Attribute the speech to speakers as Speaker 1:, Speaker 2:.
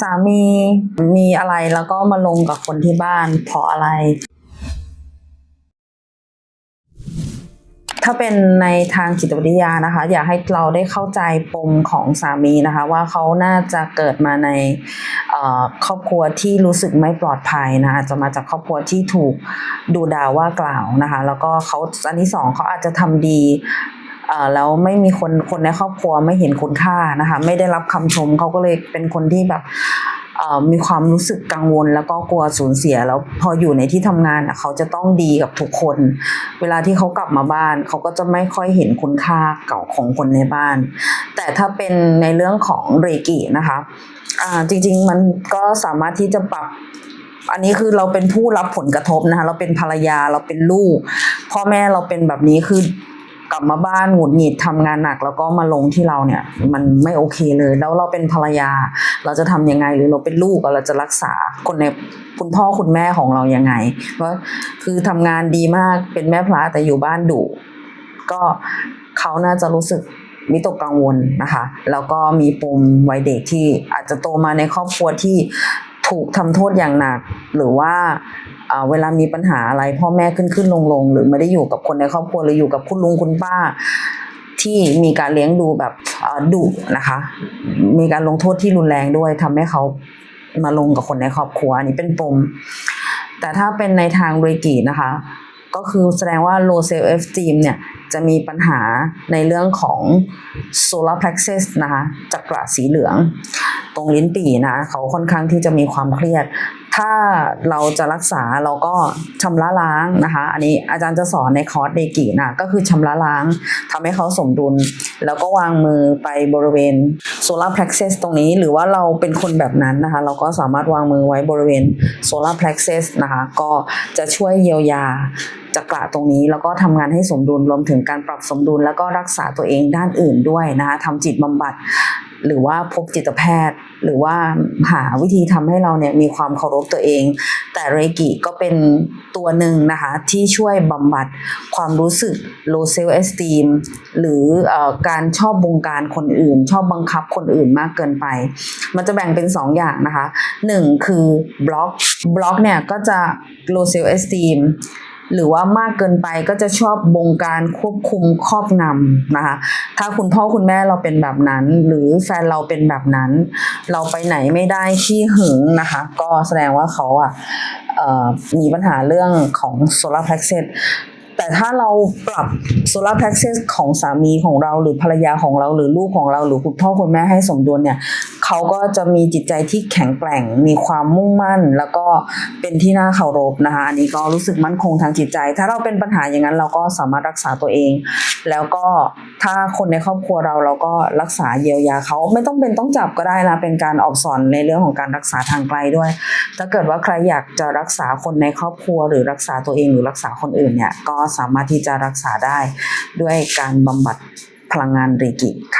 Speaker 1: สามีมีอะไรแล้วก็มาลงกับคนที่บ้านเพราะอะไร ถ้าเป็นในทางจิตวิทยานะคะ อยากให้เราได้เข้าใจปมของสามีนะคะ ว่าเขาน่าจะเกิดมาในครอบครัวที่รู้สึกไม่ปลอดภัยนะอาจจะมาจากครอบครัวที่ถูกดูด่าว่ากล่าวนะคะ แล้วก็เขาอันที่สองเขาอาจจะทำดี แล้วไม่มีคนคนในครอบครัวไม่เห็นคุณค่านะคะ ไม่ได้รับคำชมเขาก็เลยเป็นคนที่แบบมีความรู้สึกกังวลแล้วก็กลัวสูญเสียแล้วพออยู่ในที่ทำงานเขาจะต้องดีกับทุกคน เวลาที่เขากลับมาบ้าน เขาก็จะไม่ค่อยเห็นคุณค่าเก่าของคนในบ้าน แต่ถ้าเป็นในเรื่องของเรกินะคะอ่าจริง ๆ มันก็สามารถที่จะปรับอันนี้คือเราเป็นผู้รับผลกระทบนะคะ เราเป็นภรรยาเราเป็นลูก พ่อแม่เราเป็นแบบนี้คือ กลับมาบ้านหงุดหงิดทำงานหนัก แล้วก็มาลงที่เราเนี่ยมันไม่โอเคเลย แล้วเราเป็นภรรยา เราจะทำยังไง หรือเราเป็นลูกเราจะรักษาคนในคุณพ่อคุณแม่ของเรายังไงเพราะคือทำงานดีมากเป็นแม่พระแต่อยู่บ้านดุก็เขาน่าจะรู้สึกวิตกกังวลนะคะ แล้วก็มีปมวัยเด็กที่อาจจะโตมาในครอบครัวที่ ถูกทำโทษอย่างหนัก หรือว่าเวลามีปัญหาอะไร พ่อแม่ขึ้นขึ้นลงลงหรือไม่ได้อยู่กับคนในครอบครัวหรืออยู่กับคุณลุงคุณป้า ที่มีการเลี้ยงดูแบบดุนะคะ มีการลงโทษที่รุนแรงด้วยทำให้เขามาลงกับคนในครอบครัวอันนี้เป็นปม แต่ถ้าเป็นในทางเรกินะคะ ก็คือแสดงว่า low self esteem เนี่ย จะมีปัญหาในเรื่องของ solar plexus นะคะจักระสีเหลือง ตรงลิ้นปี่นะเขาค่อนข้างที่จะมีความเครียด ถ้าเราจะรักษาเราก็ชำระล้างนะคะ อันนี้อาจารย์จะสอนในคอร์สเดกินะก็คือชำระล้างทำให้เขาสมดุล แล้วก็วางมือไปบริเวณ solar plexus ตรงนี้หรือว่าเราเป็นคนแบบนั้นนะคะ เราก็สามารถวางมือไว้บริเวณ solar plexus นะคะ ก็จะช่วยเยียวยาจักระตรงนี้แล้วก็ทำงานให้สมดุลรวมถึงการปรับสมดุลแล้วก็รักษาตัวเองด้านอื่นด้วยนะคะทำจิตบำบัดหรือว่าพบจิตแพทย์ หรือว่าหาวิธีทำให้เราเนี่ยมีความเคารพตัวเอง แต่เรกิก็เป็นตัวหนึ่งนะคะที่ช่วยบำบัดความรู้สึก low self esteem หรืออการชอบบงการคนอื่น ชอบบังคับคนอื่นมากเกินไป มันจะแบ่งเป็น 2อย่างนะคะหนึ่งคือบล็อกบล็อกเนี่ยก็จะ low self esteem หรือว่ามากเกินไปก็จะชอบบงการควบคุมครอบงำนะคะ ถ้าคุณพ่อคุณแม่เราเป็นแบบนั้น หรือแฟนเราเป็นแบบนั้น เราไปไหนไม่ได้ขี้หึงนะคะ ก็แสดงว่าเขาอะมีปัญหาเรื่องของ solar plexus แต่ถ้าเราปรับ solar plexus ของสามีของเราหรือภรรยาของเราหรือลูกของเราหรือคุณพ่อคุณแม่ให้สมดุลเนี่ย เขาก็จะมีจิตใจที่แข็งแกร่ง มีความมุ่งมั่น แล้วก็เป็นที่น่าเคารพนะคะอันนี้ก็รู้สึกมั่นคงทางจิตใจ ถ้าเราเป็นปัญหาอย่างนั้นเราก็สามารถรักษาตัวเอง แล้วก็ถ้าคนในครอบครัวเราเราก็รักษาเยียวยาเขาไม่ต้องเป็นต้องจับก็ได้นะเป็นการออกสอนในเรื่องของการรักษาทางไกลด้วย ถ้าเกิดว่าใครอยากจะรักษาคนในครอบครัว หรือรักษาตัวเองหรือรักษาคนอื่นเนี่ยก็สามารถที่จะรักษาได้ด้วยการบำบัดพลังงานเรกิค่ะ